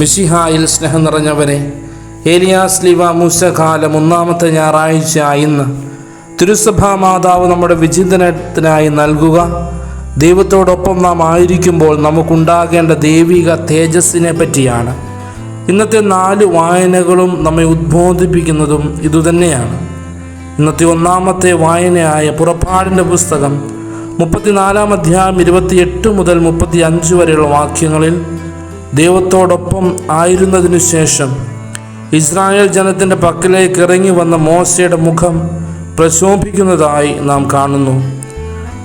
മിഷിഹായിൽ സ്നേഹം നിറഞ്ഞവരെ ഏലിയാസ് ലിവ മൂശകാലം ഒന്നാമത്തെ ഞായറാഴ്ച ഇന്ന്. തിരുസഭാ മാതാവ് നമ്മുടെ വിചിന്തനത്തിനായി നൽകുക. ദൈവത്തോടൊപ്പം നാം ആയിരിക്കുമ്പോൾ നമുക്കുണ്ടാകേണ്ട ദൈവിക തേജസ്സിനെ പറ്റിയാണ്. ഇന്നത്തെ നാല് വായനകളും നമ്മെ ഉദ്ബോധിപ്പിക്കുന്നതും ഇതുതന്നെയാണ്. ഇന്നത്തെ ഒന്നാമത്തെ വായനയായ പുറപ്പാടിന്റെ പുസ്തകം മുപ്പത്തിനാലാം അധ്യായം ഇരുപത്തിയെട്ട് മുതൽ മുപ്പത്തി അഞ്ച് വരെയുള്ള വാക്യങ്ങളിൽ ദൈവത്തോടൊപ്പം ആയിരുന്നതിനു ശേഷം ഇസ്രായേൽ ജനത്തിന്റെ പക്കലേക്ക് ഇറങ്ങി വന്ന മോശയുടെ മുഖം പ്രശോഭിക്കുന്നതായി നാം കാണുന്നു.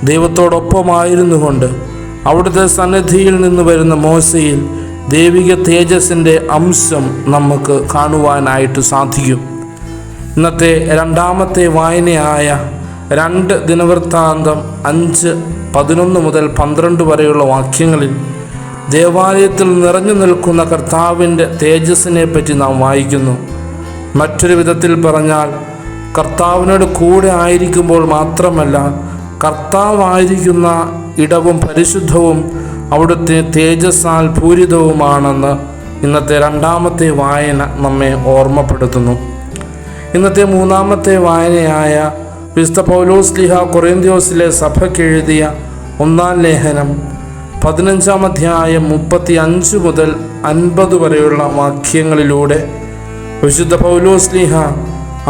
ദൈവത്തോടൊപ്പമായിരുന്നു കൊണ്ട് അവിടുത്തെ സന്നിധിയിൽ നിന്ന് വരുന്ന മോശയിൽ ദൈവിക തേജസ്സിന്റെ അംശം നമുക്ക് കാണുവാനായിട്ട് സാധിക്കും. ഇന്നത്തെ രണ്ടാമത്തെ വായനയായ രണ്ട് ദിനവൃത്താന്തം അഞ്ച് പതിനൊന്ന് മുതൽ പന്ത്രണ്ട് വരെയുള്ള വാക്യങ്ങളിൽ ദേവാലയത്തിൽ നിറഞ്ഞു നിൽക്കുന്ന കർത്താവിന്റെ തേജസ്സിനെ പറ്റി നാം വായിക്കുന്നു. മറ്റൊരു വിധത്തിൽ പറഞ്ഞാൽ കർത്താവിനോട് കൂടെ ആയിരിക്കുമ്പോൾ മാത്രമല്ല കർത്താവായിരിക്കുന്ന ഇടവും പരിശുദ്ധവും അവിടുത്തെ തേജസ്സാൽ പൂരിതവുമാണെന്ന് ഇന്നത്തെ രണ്ടാമത്തെ വായന നമ്മെ ഓർമ്മപ്പെടുത്തുന്നു. ഇന്നത്തെ മൂന്നാമത്തെ വായനയായ വിസ്ത പൗലോസ് ലിഹ കൊറേന്ത്യോസിലെ സഭയ്ക്ക് എഴുതിയ ഒന്നാം ലേഖനം പതിനഞ്ചാം അധ്യായം മുപ്പത്തി അഞ്ച് മുതൽ അൻപത് വരെയുള്ള വാക്യങ്ങളിലൂടെ വിശുദ്ധ പൗലോസ് ലിഹ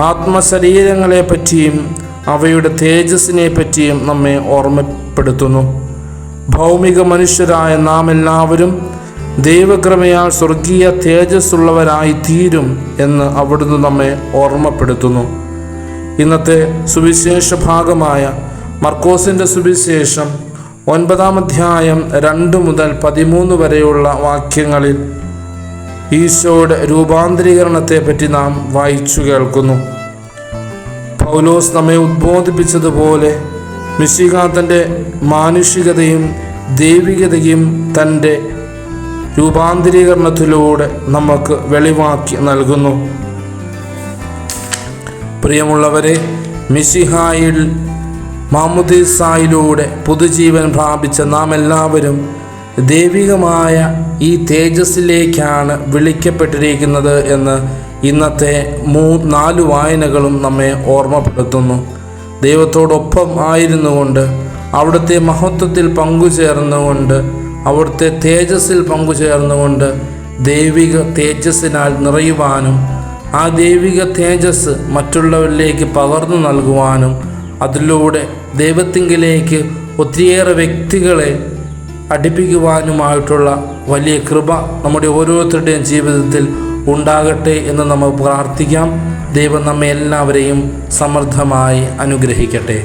ആത്മശരീരങ്ങളെ പറ്റിയും അവയുടെ തേജസ്സിനെ പറ്റിയും നമ്മെ ഓർമ്മപ്പെടുത്തുന്നു. ഭൗമിക മനുഷ്യരായ നാം എല്ലാവരും ദൈവക്രമയാൽ സ്വർഗീയ തേജസ്സുള്ളവരായി തീരും എന്ന് അവിടുന്ന് നമ്മെ ഓർമ്മപ്പെടുത്തുന്നു. ഇന്നത്തെ സുവിശേഷ ഭാഗമായ മർക്കോസിന്റെ സുവിശേഷം ഒൻപതാം അധ്യായം രണ്ട് മുതൽ പതിമൂന്ന് വരെയുള്ള വാക്യങ്ങളിൽ ഈശോയുടെ രൂപാന്തരീകരണത്തെ പറ്റി നാം വായിച്ചു കേൾക്കുന്നു. പൗലോസ് നമ്മെ ഉദ്ബോധിപ്പിച്ചതുപോലെ മിശിക തന്റെ മാനുഷികതയും ദൈവികതയും തന്റെ രൂപാന്തരീകരണത്തിലൂടെ നമുക്ക് വെളിവാക്കി നൽകുന്നു. പ്രിയമുള്ളവരെ മിസിഹായിൽ മാമുദീസായിലൂടെ പുതുജീവൻ പ്രാപിച്ച നാം എല്ലാവരും ദൈവികമായ ഈ തേജസ്സിലേക്കാണ് വിളിക്കപ്പെട്ടിരിക്കുന്നത് എന്ന് ഇന്നത്തെ മൂ നാല് വായനകളും നമ്മെ ഓർമ്മപ്പെടുത്തുന്നു. ദൈവത്തോടൊപ്പം ആയിരുന്നുകൊണ്ട് അവിടുത്തെ മഹത്വത്തിൽ പങ്കുചേർന്നുകൊണ്ട് അവിടുത്തെ തേജസ്സിൽ പങ്കുചേർന്നുകൊണ്ട് ദൈവിക തേജസ്സിനാൽ നിറയുവാനും ആ ദൈവിക തേജസ് മറ്റുള്ളവരിലേക്ക് പകർന്നു നൽകുവാനും അതിലൂടെ ദൈവത്തിങ്കിലേക്ക് ഒത്തിരിയേറെ വ്യക്തികളെ അടുപ്പിക്കുവാനുമായിട്ടുള്ള വലിയ കൃപ നമ്മുടെ ഓരോരുത്തരുടെയും ജീവിതത്തിൽ ഉണ്ടാകട്ടെ എന്ന് നമുക്ക് പ്രാർത്ഥിക്കാം. ദൈവം നമ്മെ എല്ലാവരെയും സമൃദ്ധമായി അനുഗ്രഹിക്കട്ടെ.